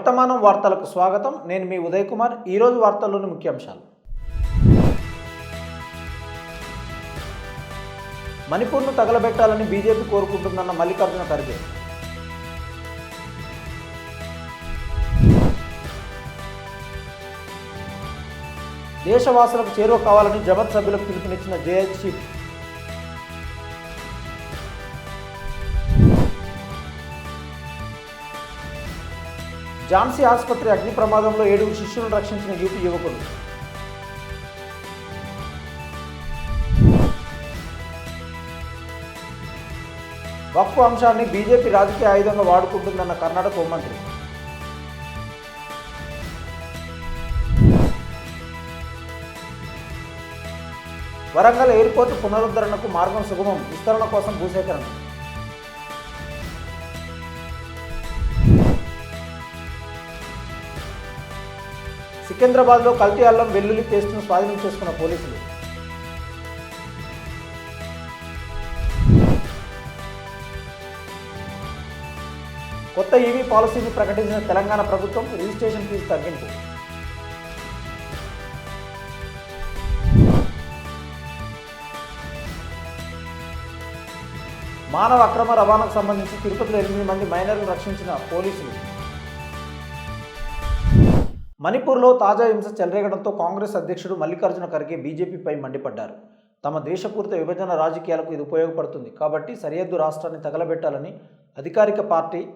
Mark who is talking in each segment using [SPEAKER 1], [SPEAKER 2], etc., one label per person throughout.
[SPEAKER 1] వర్తమానం వార్తలకు స్వాగతం. నేను మీ ఉదయ్ కుమార్ ఈరోజు వార్తల్లోని ముఖ్యాంశాలు. మణిపూర్ను తగలబెట్టాలని బీజేపీ కోరుకుంటుందన్న మల్లికార్జున ఖర్గే. దేశవాసులకు చేరువ కావాలని జమత్ సభ్యులకు పిలుపునిచ్చిన జేహెచ్ ఝాన్సీ ఆసుపత్రి అగ్ని ప్రమాదంలో ఏడుగురు శిష్యులను రక్షించిన యూపీ యువకుడు. వక్ఫ్ అంశాన్ని బీజేపీ రాజకీయ ఆయుధంగా వాడుకుంటుందన్న కర్ణాటక హోంమంత్రి వరంగల్ ఎయిర్పోర్ట్ పునరుద్ధరణకు మార్గం సుగమం విస్తరణ కోసం భూసేకరణ. సికింద్రాబాద్లో కల్తీ అల్లం వెల్లుల్లి పేస్టును స్వాధీనం చేసుకున్న పోలీసులు. కొత్త ఈవీ పాలసీని ప్రకటించిన తెలంగాణ ప్రభుత్వం రిజిస్ట్రేషన్ ఫీజు తగ్గింపు. మానవ అక్రమ రవాణాకు సంబంధించి తిరుపతిలో ఎనిమిది మంది మైనర్లు రక్షించిన పోలీసులు. మణిపూర్లో తాజా హింస చెలరేగడంతో కాంగ్రెస్ అధ్యక్షుడు మల్లికార్జున ఖర్గే బీజేపీపై మండిపడ్డారు. తమ దేశపూర్త విభజన రాజకీయాలకు ఇది ఉపయోగపడుతుంది కాబట్టి సరిహద్దు రాష్ట్రాన్ని తగలబెట్టాలని అధికారిక పార్టీ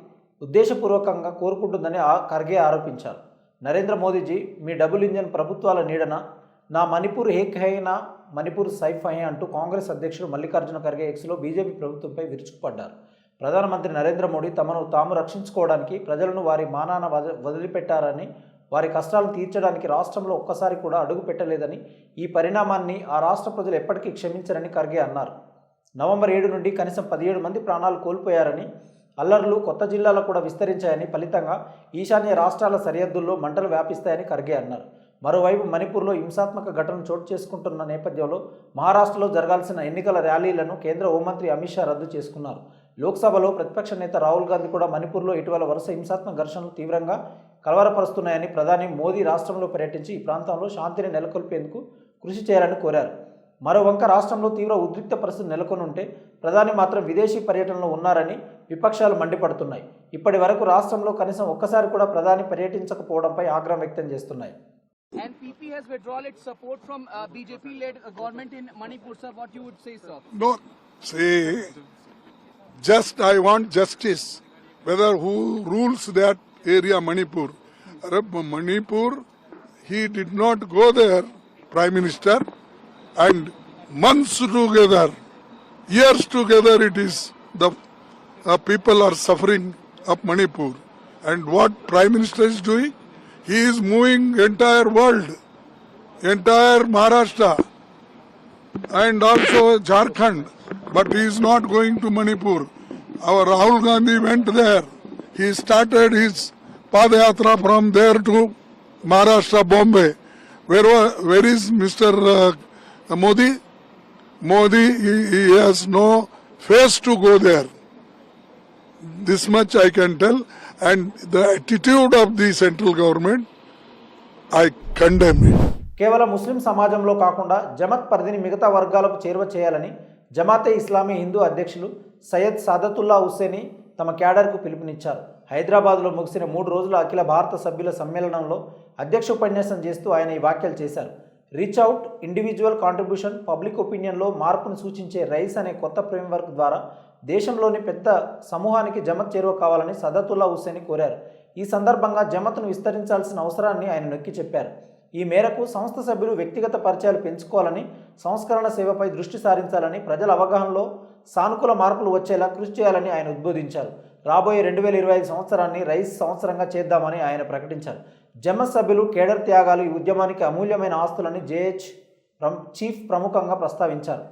[SPEAKER 1] ఉద్దేశపూర్వకంగా కోరుకుంటుందని ఆ ఖర్గే ఆరోపించారు. నరేంద్ర మోదీజీ మీ డబుల్ ఇంజన్ ప్రభుత్వాల నీడన? నా మణిపూర్ హేక్ హై నా మణిపూర్ సైఫ్ హై అంటూ కాంగ్రెస్ అధ్యక్షుడు మల్లికార్జున ఖర్గే ఎక్స్లో బీజేపీ ప్రభుత్వంపై విరుచుకుపడ్డారు. ప్రధానమంత్రి నరేంద్ర మోడీ తమను తాము రక్షించుకోవడానికి ప్రజలను వారి మానాన వద- వదిలిపెట్టారని వారి కష్టాలను తీర్చడానికి రాష్ట్రంలో ఒక్కసారి కూడా అడుగు పెట్టలేదని ఈ పరిణామాన్ని ఆ రాష్ట్ర ప్రజలు ఎప్పటికీ క్షమించరని ఖర్గే అన్నారు. నవంబర్ ఏడు నుండి కనీసం పదిహేడు మంది ప్రాణాలు కోల్పోయారని అల్లర్లు కొత్త జిల్లాలో కూడా విస్తరించాయని ఫలితంగా ఈశాన్య రాష్ట్రాల సరిహద్దుల్లో మంటలు వ్యాపిస్తాయని ఖర్గే అన్నారు. మరోవైపు మణిపూర్లో హింసాత్మక ఘటన చోటు చేసుకుంటున్న నేపథ్యంలో మహారాష్ట్రలో జరగాల్సిన ఎన్నికల ర్యాలీలను కేంద్ర హోంమంత్రి అమిత్ షా రద్దు చేసుకున్నారు. లోక్సభలో ప్రతిపక్ష నేత రాహుల్ గాంధీ కూడా మణిపూర్లో ఇటీవల వరుస హింసాత్మక ఘర్షణలు తీవ్రంగా కలవరపరుస్తున్నాయని ప్రధాని మోదీ రాష్ట్రంలో పర్యటించి ఈ ప్రాంతంలో శాంతిని నెలకొల్పేందుకు కృషి చేయాలని కోరారు మరోవంక రాష్ట్రంలో తీవ్ర ఉద్రిక్త పరిస్థితి నెలకొని ఉంటే ప్రధాని మాత్రం విదేశీ పర్యటనలో ఉన్నారని విపక్షాలు మండిపడుతున్నాయి ఇప్పటి వరకు రాష్ట్రంలో కనీసం ఒక్కసారి కూడా ప్రధాని పర్యటించకపోవడంపై ఆగ్రహం వ్యక్తం చేస్తున్నాయి
[SPEAKER 2] And PP has withdrawn its support from uh, BJP-led uh, government in Manipur, sir. What you would say, sir?
[SPEAKER 3] No, see, just I want justice. Whether who rules that area, Manipur. Manipur, he did not go there, Prime Minister, and months together, years together, it is the uh, people are suffering of Manipur. And what Prime Minister is doing? He is moving entire world, entire Maharashtra, and also Jharkhand, but he is not going to Manipur. Our Rahul Gandhi went there. He started his Padayatra from there to Maharashtra, Bombay. Where, where is Mr. Uh, Modi? Modi, he, he has no face to go there. This much I can tell. And the attitude of the central government, I condemn it.
[SPEAKER 1] కేవలం ముస్లిం సమాజంలో కాకుండా జమత్ పరిధిని మిగతా వర్గాలకు చేరువ చేయాలని జమాతే ఇస్లామీ హిందూ అధ్యక్షులు సయ్యద్ సాదతుల్లా హుస్సేని తమ క్యాడర్కు పిలుపునిచ్చారు. హైదరాబాద్లో ముగిసిన మూడు రోజుల అఖిల భారత సభ్యుల సమ్మేళనంలో అధ్యక్ష ఉపన్యాసం చేస్తూ ఆయన ఈ వ్యాఖ్యలు చేశారు. Reach out individual contribution public ఒపీనియన్లో మార్పును సూచించే రైస్ అనే కొత్త ఫ్రేమ్వర్క్ ద్వారా దేశంలోని పెద్ద సమూహానికి జమత్ చేరువ కావాలని సదతుల్లా హుస్సేని కోరారు. ఈ సందర్భంగా జమత్ను విస్తరించాల్సిన అవసరాన్ని ఆయన నొక్కి చెప్పారు. ఈ మేరకు సంస్థ సభ్యులు వ్యక్తిగత పరిచయాలు పెంచుకోవాలని సంస్కరణ సేవపై దృష్టి సారించాలని ప్రజల అవగాహనలో సానుకూల మార్పులు వచ్చేలా కృషి చేయాలని ఆయన ఉద్బోధించారు. రాబోయే రెండు వేల ఇరవై ఐదు సంవత్సరాన్ని రైస్ సంవత్సరంగా చేద్దామని ఆయన ప్రకటించారు. జమ సభ్యులు కేడర్ త్యాగాలు ఈ ఉద్యమానికి అమూల్యమైన ఆస్తులని జేహెచ్ చీఫ్ ప్రముఖంగా ప్రస్తావించారు.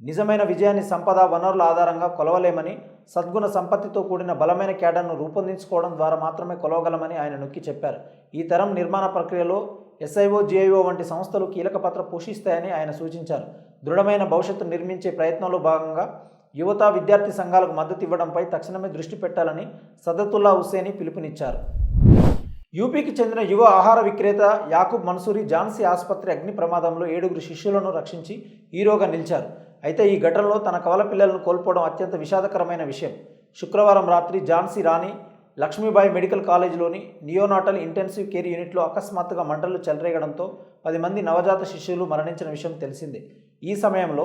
[SPEAKER 1] నిజమైన విజయాన్ని సంపద వనరుల ఆధారంగా కొలవలేమని సద్గుణ సంపత్తితో కూడిన బలమైన కేడర్ను రూపొందించుకోవడం ద్వారా మాత్రమే కొలవగలమని ఆయన నొక్కి చెప్పారు. ఈ తరం నిర్మాణ ప్రక్రియలో ఎస్ఐఓ జిఐఓ వంటి సంస్థలు కీలక పాత్ర పోషిస్తాయని ఆయన సూచించారు. దృఢమైన భవిష్యత్తు నిర్మించే ప్రయత్నంలో భాగంగా యువత విద్యార్థి సంఘాలకు మద్దతు ఇవ్వడంపై తక్షణమే దృష్టి పెట్టాలని సదతుల్లా హుస్సేని పిలుపునిచ్చారు. యూపీకి చెందిన యువ ఆహార విక్రేత యాకూబ్ మన్సూరి ఝాన్సీ ఆసుపత్రి అగ్ని ప్రమాదంలో ఏడుగురు శిష్యులను రక్షించి హీరోగా నిలిచారు. అయితే ఈ ఘటనలో తన కవల పిల్లలను కోల్పోవడం అత్యంత విషాదకరమైన విషయం. శుక్రవారం రాత్రి ఝాన్సీ రాణి లక్ష్మీబాయి మెడికల్ కాలేజీలోని నియోనాటల్ ఇంటెన్సివ్ కేర్ యూనిట్లో అకస్మాత్తుగా మంటలు చెలరేగడంతో పది మంది నవజాత శిష్యులు మరణించిన విషయం తెలిసిందే. ఈ సమయంలో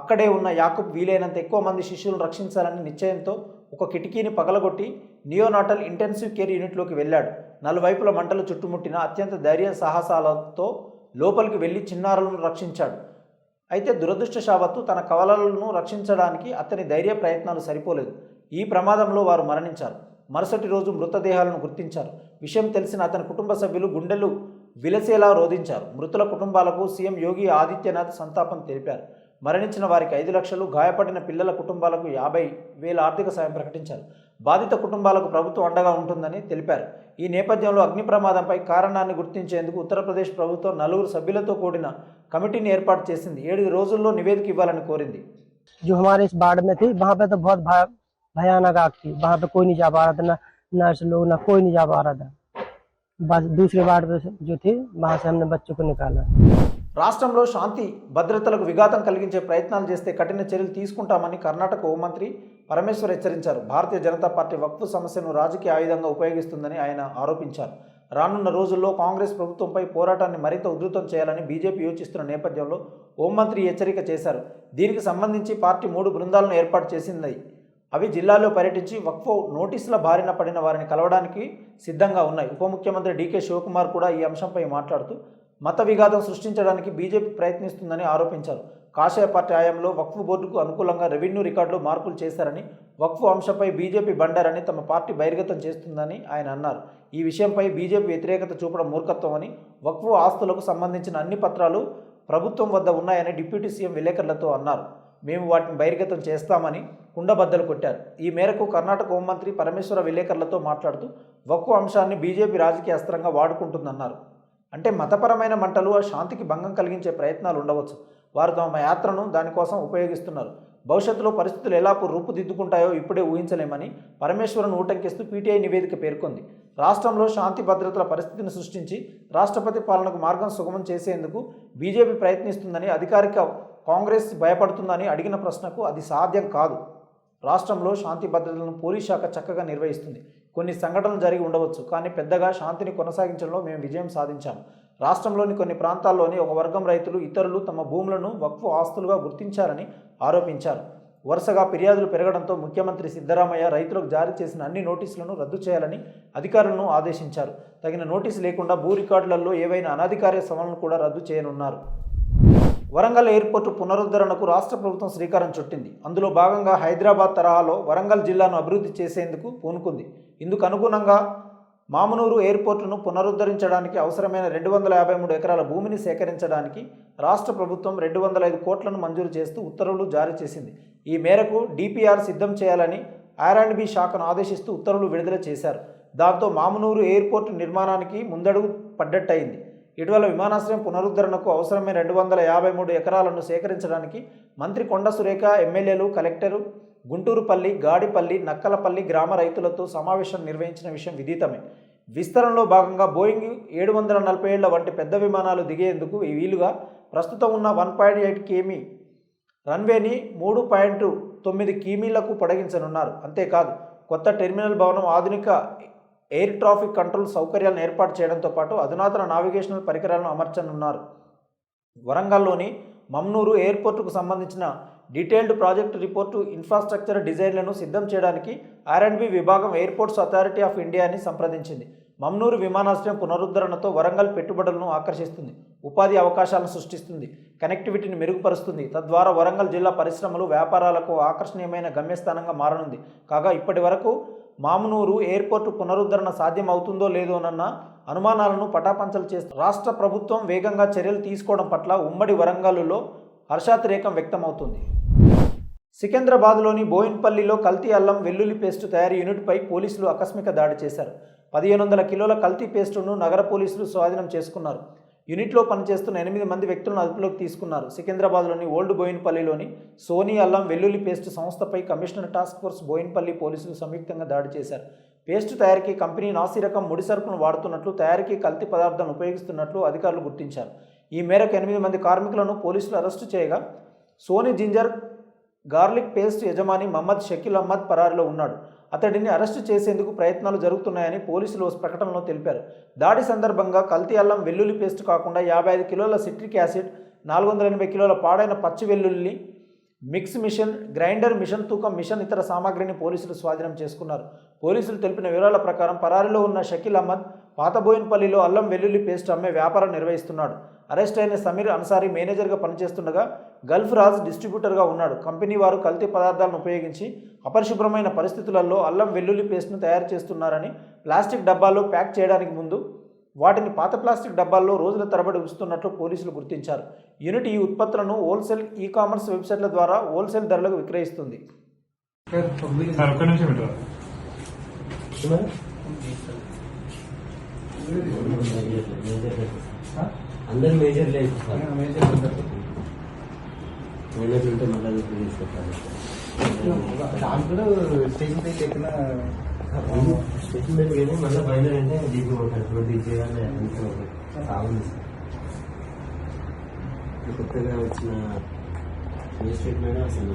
[SPEAKER 1] అక్కడే ఉన్న యాకూబ్ వీలైనంత ఎక్కువ మంది శిష్యులను రక్షించాలని నిశ్చయంతో ఒక కిటికీని పగలగొట్టి నియోనాటల్ ఇంటెన్సివ్ కేర్ యూనిట్లోకి వెళ్ళాడు. నలువైపుల మంటలు చుట్టుముట్టిన అత్యంత ధైర్య సాహసాలతో లోపలికి వెళ్ళి చిన్నారులను రక్షించాడు. అయితే దురదృష్టశావత్తు తన కవలలను రక్షించడానికి అతని ధైర్య ప్రయత్నాలు సరిపోలేదు. ఈ ప్రమాదంలో వారు మరణించారు. మరుసటి రోజు మృతదేహాలను గుర్తించారు. విషయం తెలిసిన అతని కుటుంబ సభ్యులు గుండెలు విలసేలా రోధించారు. మృతుల కుటుంబాలకు సీఎం యోగి ఆదిత్యనాథ్ సంతాపం తెలిపారు. మరణించిన వారికి ఐదు లక్షలు గాయపడిన పిల్లల కుటుంబాలకు యాభై వేల ఆర్థిక సాయం ప్రకటించారు. బాధిత కుటుంబాలకు ప్రభుత్వం అండగా ఉంటుందని తెలిపారు. ఈ నేపథ్యంలో అగ్ని ప్రమాదంపై కారణాన్ని గుర్తించేందుకు ఉత్తరప్రదేశ్ ప్రభుత్వం నలుగురు సభ్యులతో కూడిన కమిటీని ఏర్పాటు చేసింది. ఏడు రోజుల్లో నివేదిక ఇవ్వాలని కోరింది.
[SPEAKER 4] भयानक आग थी वहाँ पे कोई नहीं जा पा रहा था ना नर्स लोग ना कोई नहीं जा पा रहा था बस दूसरे वार्ड पे जो थे वहाँ से हमने बच्चों को निकाला
[SPEAKER 1] రాష్ట్రంలో శాంతి భద్రతలకు విఘాతం కలిగించే ప్రయత్నాలు చేస్తే కఠిన చర్యలు తీసుకుంటామని కర్ణాటక హోంమంత్రి పరమేశ్వర్ హెచ్చరించారు భారతీయ జనతా పార్టీ వక్ఫ్ సమస్యను రాజకీయ ఆయుధంగా ఉపయోగిస్తుందని ఆయన ఆరోపించారు రానున్న రోజుల్లో కాంగ్రెస్ ప్రభుత్వంపై పోరాటాన్ని మరింత ఉధృతం చేయాలని బీజేపీ యోచిస్తున్న నేపథ్యంలో హోంమంత్రి హెచ్చరిక చేశారు దీనికి సంబంధించి పార్టీ మూడు బృందాలను ఏర్పాటు చేసింది అవి జిల్లాలో పర్యటించి వక్ఫ్ నోటీసుల బారిన పడిన వారిని కలవడానికి సిద్ధంగా ఉన్నాయి. ఉప ముఖ్యమంత్రి డీకే శివకుమార్ కూడా ఈ అంశంపై మాట్లాడుతూ మత విఘాతం సృష్టించడానికి బీజేపీ ప్రయత్నిస్తుందని ఆరోపించారు. కాషాయ పార్టీ హయాంలో వక్ఫ్ బోర్డుకు అనుకూలంగా రెవెన్యూ రికార్డులో మార్పులు చేశారని వక్ఫ్ అంశంపై బీజేపీ బండారని తమ పార్టీ బహిర్గతం చేస్తుందని ఆయన అన్నారు. ఈ విషయంపై బీజేపీ వ్యతిరేకత చూపడం మూర్ఖత్వమని వక్ఫ్ ఆస్తులకు సంబంధించిన అన్ని పత్రాలు ప్రభుత్వం వద్ద ఉన్నాయని డిప్యూటీ సీఎం విలేకరులతో అన్నారు. మేము వాటిని బహిర్గతం చేస్తామని కుండబద్దలు కొట్టారు. ఈ మేరకు కర్ణాటక హోంమంత్రి పరమేశ్వర విలేకరులతో మాట్లాడుతూ వక్ఫ్ అంశాన్ని బీజేపీ రాజకీయ అస్త్రంగా వాడుకుంటుందన్నారు. అంటే మతపరమైన మంటలు ఆ శాంతికి భంగం కలిగించే ప్రయత్నాలు ఉండవచ్చు. వారు తమ యాత్రను దానికోసం ఉపయోగిస్తున్నారు. భవిష్యత్తులో పరిస్థితులు ఎలా రూపుదిద్దుకుంటాయో ఇప్పుడే ఊహించలేమని పరమేశ్వరన్ ఊటంకిస్తూ పీటీఐ నివేదిక పేర్కొంది. రాష్ట్రంలో శాంతి భద్రతల పరిస్థితిని సృష్టించి రాష్ట్రపతి పాలనకు మార్గం సుగమం చేసేందుకు బీజేపీ ప్రయత్నిస్తుందని అధికారిక కాంగ్రెస్ భయపడుతుందని అడిగిన ప్రశ్నకు అది సాధ్యం కాదు. రాష్ట్రంలో శాంతి భద్రతలను పోలీస్ శాఖ చక్కగా నిర్వహిస్తుంది. కొన్ని సంఘటనలు జరిగి ఉండవచ్చు కానీ పెద్దగా శాంతిని కొనసాగించడంలో మేము విజయం సాధించాం రాష్ట్రంలోని కొన్ని ప్రాంతాల్లోని ఒక వర్గం రైతులు ఇతరులు తమ భూములను వక్ఫ్ ఆస్తులుగా గుర్తించారని ఆరోపించారు. వరుసగా ఫిర్యాదులు పెరగడంతో ముఖ్యమంత్రి సిద్ధరామయ్య రైతులకు జారీ చేసిన అన్ని నోటీసులను రద్దు చేయాలని అధికారులను ఆదేశించారు. తగిన నోటీసు లేకుండా భూ రికార్డులలో ఏవైనా అనధికారిక సవరణలు కూడా రద్దు చేయనున్నారు. వరంగల్ ఎయిర్పోర్టు పునరుద్ధరణకు రాష్ట్ర ప్రభుత్వం శ్రీకారం చుట్టింది. అందులో భాగంగా హైదరాబాద్ తరహాలో వరంగల్ జిల్లాను అభివృద్ధి చేసేందుకు పూనుకుంది. ఇందుకు అనుగుణంగా మామనూరు ఎయిర్పోర్టును పునరుద్ధరించడానికి అవసరమైన రెండు వందల యాభై మూడు ఎకరాల భూమిని సేకరించడానికి రాష్ట్ర ప్రభుత్వం రెండు వందల ఐదు కోట్లను మంజూరు చేస్తూ ఉత్తర్వులు జారీ చేసింది. ఈ మేరకు డిపిఆర్ సిద్ధం చేయాలని ఆర్ అండ్ బి శాఖను ఆదేశిస్తూ ఉత్తర్వులు విడుదల చేశారు. దాంతో మామనూరు ఎయిర్పోర్టు నిర్మాణానికి ముందడుగు పడ్డట్టయింది. ఇటీవల విమానాశ్రయం పునరుద్ధరణకు అవసరమైన రెండు వందల యాభై మూడు ఎకరాలను సేకరించడానికి మంత్రి కొండ సురేఖ ఎమ్మెల్యేలు కలెక్టరు గుంటూరుపల్లి గాడిపల్లి నక్కలపల్లి గ్రామ రైతులతో సమావేశం నిర్వహించిన విషయం విదితమే. విస్తరణలో భాగంగా బోయింగ్ ఏడు వందల నలభై ఏళ్ళ వంటి పెద్ద విమానాలు దిగేందుకు ఈ వీలుగా ప్రస్తుతం ఉన్న one point eight K M రన్వేని మూడు పాయింట్ తొమ్మిది కిమీలకు పొడిగించనున్నారు. అంతేకాదు కొత్త టెర్మినల్ భవనం ఆధునిక ఎయిర్ ట్రాఫిక్ కంట్రోల్ సౌకర్యాలను ఏర్పాటు చేయడంతో పాటు అధునాతన నావిగేషనల్ పరికరాలను అమర్చనున్నారు. వరంగల్లోని మమ్నూరు ఎయిర్పోర్టుకు సంబంధించిన డీటెయిల్డ్ ప్రాజెక్టు రిపోర్టు ఇన్ఫ్రాస్ట్రక్చర్ డిజైన్లను సిద్ధం చేయడానికి ఆర్ఎండ్బి విభాగం ఎయిర్పోర్ట్స్ అథారిటీ ఆఫ్ ఇండియాని సంప్రదించింది. మమ్నూరు విమానాశ్రయం పునరుద్ధరణతో వరంగల్ పెట్టుబడులను ఆకర్షిస్తుంది. ఉపాధి అవకాశాలను సృష్టిస్తుంది. కనెక్టివిటీని మెరుగుపరుస్తుంది. తద్వారా వరంగల్ జిల్లా పరిశ్రమలు వ్యాపారాలకు ఆకర్షణీయమైన గమ్యస్థానంగా మారనుంది. కాగా ఇప్పటి వరకు మామునూరు ఎయిర్పోర్టు పునరుద్ధరణ సాధ్యం అవుతుందో లేదోనన్న అనుమానాలను పటాపంచలు చేస్తూ రాష్ట్ర ప్రభుత్వం వేగంగా చర్యలు తీసుకోవడం పట్ల ఉమ్మడి వరంగల్లో హర్షాతిరేకం వ్యక్తమవుతుంది. సికింద్రాబాద్లోని బోయిన్పల్లిలో కల్తీ అల్లం వెల్లుల్లి పేస్టు తయారీ యూనిట్పై పోలీసులు ఆకస్మిక దాడి చేశారు. పదిహేను వందల కిలోల కల్తీ పేస్టును నగర పోలీసులు స్వాధీనం చేసుకున్నారు. యూనిట్లో పనిచేస్తున్న ఎనిమిది మంది వ్యక్తులను అదుపులోకి తీసుకున్నారు. సికింద్రాబాద్లోని ఓల్డ్ బోయిన్పల్లిలోని సోనీ అల్లం వెల్లుల్లి పేస్ట్ సంస్థపై కమిషనర్ టాస్క్ ఫోర్స్ బోయిన్పల్లి పోలీసులు సంయుక్తంగా దాడి చేశారు. పేస్ట్ తయారీకి కంపెనీ నాసిరకం ముడి సరుకును వాడుతున్నట్లు తయారీకి కల్తీ పదార్థాలను ఉపయోగిస్తున్నట్లు అధికారులు గుర్తించారు. ఈ మేరకు ఎనిమిది మంది కార్మికులను పోలీసులు అరెస్టు చేయగా సోనీ జింజర్ గార్లిక్ పేస్ట్ యజమాని మహమ్మద్ షకీల్ అహ్మద్ పరారిలో ఉన్నాడు. అతడిని అరెస్టు చేసేందుకు ప్రయత్నాలు జరుగుతున్నాయని పోలీసులు ప్రకటనలో తెలిపారు. దాడి సందర్భంగా కల్తీ అల్లం వెల్లుల్లి పేస్ట్ కాకుండా యాభై ఐదు కిలోల సిట్రిక్ యాసిడ్ నాలుగు వందల ఎనభై కిలోల పాడైన పచ్చి వెల్లుల్లి మిక్స్ మిషన్ గ్రైండర్ మిషన్ తూకం మిషన్ ఇతర సామాగ్రిని పోలీసులు స్వాధీనం చేసుకున్నారు. పోలీసులు తెలిపిన వివరాల ప్రకారం పరారీలో ఉన్న షకీల్ అహ్మద్ పాతబోయినపల్లిలో అల్లం వెల్లుల్లి పేస్ట్ అమ్మే వ్యాపారం నిర్వహిస్తున్నాడు. అరెస్ట్ అయిన సమీర్ అన్సారీ మేనేజర్గా పనిచేస్తుండగా గల్ఫ్ రాజ్ డిస్ట్రిబ్యూటర్గా ఉన్నాడు. కంపెనీ వారు కల్తీ పదార్థాలను ఉపయోగించి అపరిశుభ్రమైన పరిస్థితులలో అల్లం వెల్లుల్లి పేస్ట్ను తయారు చేస్తున్నారని ప్లాస్టిక్ డబ్బాలో ప్యాక్ చేయడానికి ముందు వాటిని పాత ప్లాస్టిక్ డబ్బాల్లో రోజుల తరబడి ఉంచుతున్నట్లు పోలీసులు గుర్తించారు. యూనిట్ ఈ ఉత్పత్తులను హోల్సేల్ ఈ కామర్స్ వెబ్సైట్ల ద్వారా హోల్సేల్ ధరలకు విక్రయిస్తుంది.
[SPEAKER 5] సార్ ఒక్క నిమిషం ఇట్లా
[SPEAKER 6] అందరు మేజర్ లేదు సార్. మేనేజ్ ఉంటే మళ్ళీ కానీ మళ్ళీ అంటే దీపం కొత్తగా వచ్చిన అసలు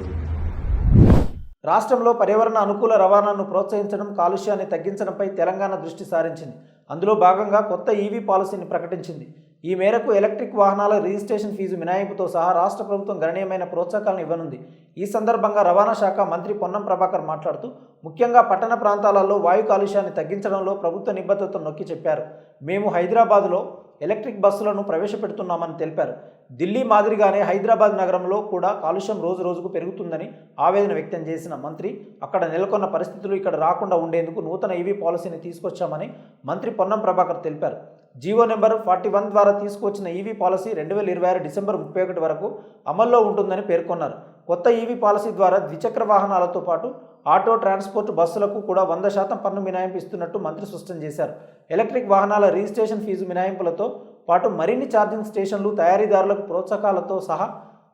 [SPEAKER 1] రాష్ట్రంలో పర్యావరణ అనుకూల రవాణాను ప్రోత్సహించడం కాలుష్యాన్ని తగ్గించడంపై తెలంగాణ దృష్టి సారించింది. అందులో భాగంగా కొత్త ఈవీ పాలసీని ప్రకటించింది. ఈ మేరకు ఎలక్ట్రిక్ వాహనాల రిజిస్ట్రేషన్ ఫీజు మినహాయింపుతో సహా రాష్ట్ర ప్రభుత్వం గణనీయమైన ప్రోత్సాహకాలను ఇవ్వనుంది. ఈ సందర్భంగా రవాణా శాఖ మంత్రి పొన్నం ప్రభాకర్ మాట్లాడుతూ ముఖ్యంగా పట్టణ ప్రాంతాలలో వాయు కాలుష్యాన్ని తగ్గించడంలో ప్రభుత్వ నిబద్ధతను నొక్కి చెప్పారు. మేము హైదరాబాదులో ఎలక్ట్రిక్ బస్సులను ప్రవేశపెడుతున్నామని తెలిపారు. ఢిల్లీ మాదిరిగానే హైదరాబాద్ నగరంలో కూడా కాలుష్యం రోజు రోజుకు పెరుగుతుందని ఆవేదన వ్యక్తం చేసిన మంత్రి అక్కడ నెలకొన్న పరిస్థితులు ఇక్కడ రాకుండా ఉండేందుకు నూతన ఈవీ పాలసీని తీసుకొచ్చామని మంత్రి పొన్నం ప్రభాకర్ తెలిపారు. జీవో నెంబర్ ఫార్టీ వన్ ద్వారా తీసుకొచ్చిన ఈవీ పాలసీ రెండు వేల ఇరవై ఆరు డిసెంబర్ ముప్పై ఒకటి వరకు అమల్లో ఉంటుందని పేర్కొన్నారు. కొత్త ఈవీ పాలసీ ద్వారా ద్విచక్ర వాహనాలతో పాటు ఆటో ట్రాన్స్పోర్ట్ బస్సులకు కూడా వంద శాతం పన్ను మినాయింపు ఇస్తున్నట్టు మంత్రి స్పష్టం చేశారు. ఎలక్ట్రిక్ వాహనాల రిజిస్ట్రేషన్ ఫీజు మినాయింపులతో పాటు మరిన్ని ఛార్జింగ్ స్టేషన్లు తయారీదారులకు ప్రోత్సాహకాలతో సహా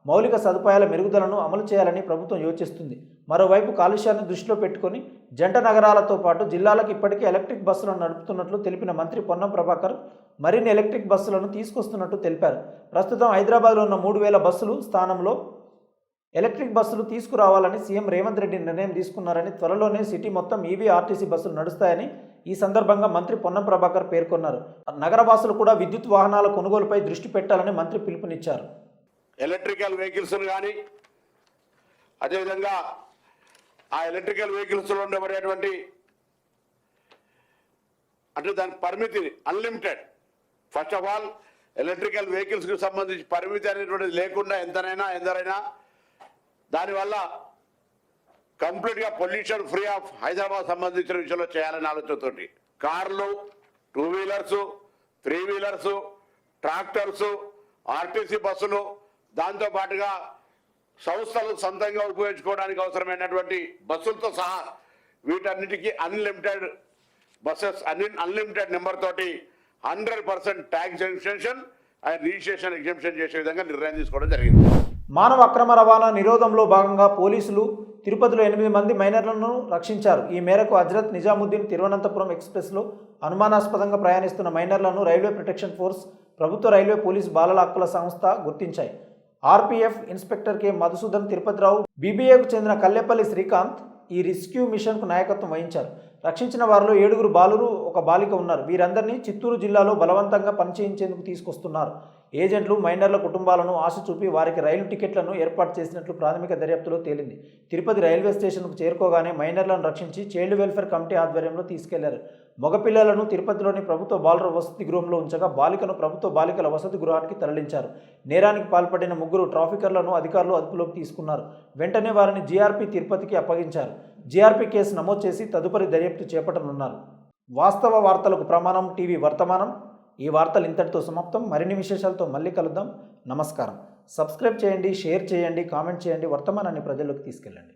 [SPEAKER 1] మౌలిక సదుపాయాల మెరుగుదలను అమలు చేయాలని ప్రభుత్వం యోచిస్తుంది. మరోవైపు కాలుష్యాన్ని దృష్టిలో పెట్టుకొని జంట నగరాలతో పాటు జిల్లాలకు ఇప్పటికే ఎలక్ట్రిక్ బస్సులను నడుపుతున్నట్లు తెలిపిన మంత్రి పొన్నం ప్రభాకర్ మరిన్ని ఎలక్ట్రిక్ బస్సులను తీసుకొస్తున్నట్టు తెలిపారు. ప్రస్తుతం హైదరాబాద్లో ఉన్న మూడు వేల బస్సులు స్థానంలో ఎలక్ట్రిక్ బస్సులు తీసుకురావాలని సీఎం రేవంత్ రెడ్డి నిర్ణయం తీసుకున్నారని త్వరలోనే సిటీ మొత్తం ఈవీ ఆర్టీసీ బస్సులు నడుస్తాయని ఈ సందర్భంగా మంత్రి పొన్నం ప్రభాకర్ పేర్కొన్నారు. నగరవాసులు కూడా విద్యుత్ వాహనాల కొనుగోలుపై దృష్టి పెట్టాలని మంత్రి పిలుపునిచ్చారు.
[SPEAKER 7] ఎలక్ట్రికల్ వెహికల్స్ కానీ అదేవిధంగా ఆ ఎలక్ట్రికల్ వెహికల్స్లో ఉండబడేటువంటి అంటే దాని పరిమితి unlimited. First of all electrical వెహికల్స్కి సంబంధించి పరిమితి అనేటువంటిది లేకుండా ఎంతనైనా ఎందరైనా దానివల్ల కంప్లీట్గా పొల్యూషన్ ఫ్రీ ఆఫ్ హైదరాబాద్ సంబంధించిన విషయంలో చేయాలనే ఆలోచనతోటి కార్లు two wheelers three wheelers tractors RTC బస్సులు దాంతో పాటుగా సంస్థలు సొంతంగా ఉపయోగించుకోవడానికి అవసరమైనటువంటి బస్సులతో సహా వీటన్నిటికీ అన్లిమిటెడ్ బస్సెస్ అన్ని అన్లిమిటెడ్ నెంబర్ తోటి hundred percent tax exemption and registration exemption చేసే విధంగా నిర్ణయం తీసుకోవడం జరిగింది.
[SPEAKER 1] మానవ అక్రమ రవాణా నిరోధంలో భాగంగా పోలీసులు తిరుపతిలో ఎనిమిది మంది మైనర్లను రక్షించారు. ఈ మేరకు హజరత్ నిజాముద్దీన్ తిరువనంతపురం ఎక్స్ప్రెస్లో అనుమానాస్పదంగా ప్రయాణిస్తున్న మైనర్లను రైల్వే ప్రొటెక్షన్ ఫోర్స్ ప్రభుత్వ రైల్వే పోలీస్ బాలల హక్కుల సంస్థ గుర్తించాయి. RPF inspector K Madhusudan Tirupatirao బీబీఏకు చెందిన కల్లెపల్లి శ్రీకాంత్ ఈ రెస్క్యూ మిషన్కు నాయకత్వం వహించారు. రక్షించిన వారిలో ఏడుగురు బాలురు ఒక బాలిక ఉన్నారు. వీరందరినీ చిత్తూరు జిల్లాలో బలవంతంగా పనిచేయించేందుకు తీసుకొస్తున్నారు. ఏజెంట్లు మైనర్ల కుటుంబాలను ఆశ చూపి వారికి రైలు టికెట్లను ఏర్పాటు చేసినట్లు ప్రాథమిక దర్యాప్తులో తేలింది. తిరుపతి రైల్వే స్టేషన్కు చేరుకోగానే మైనర్లను రక్షించి చైల్డ్ వెల్ఫేర్ కమిటీ ఆధ్వర్యంలో తీసుకెళ్ళారు. మగపిల్లలను తిరుపతిలోని ప్రభుత్వ బాలుర వసతి గృహంలో ఉంచగా బాలికను ప్రభుత్వ బాలికల వసతి గృహానికి తరలించారు. నేరానికి పాల్పడిన ముగ్గురు ట్రాఫికర్లను అధికారులు అదుపులోకి తీసుకున్నారు. వెంటనే వారిని జీఆర్పీ తిరుపతికి అప్పగించారు. జీఆర్పీ కేసు నమోదు చేసి తదుపరి దర్యాప్తు చేపట్టనున్నారు. వాస్తవ వార్తలకు ప్రమాణం టీవీ వర్తమానం. ఈ వార్తలు ఇంతటితో సమాప్తం. మరిన్ని విశేషాలతో మళ్ళీ కలుద్దాం. నమస్కారం. సబ్స్క్రైబ్ చేయండి షేర్ చేయండి కామెంట్ చేయండి. వర్తమానాన్ని ప్రజల్లోకి తీసుకెళ్ళండి.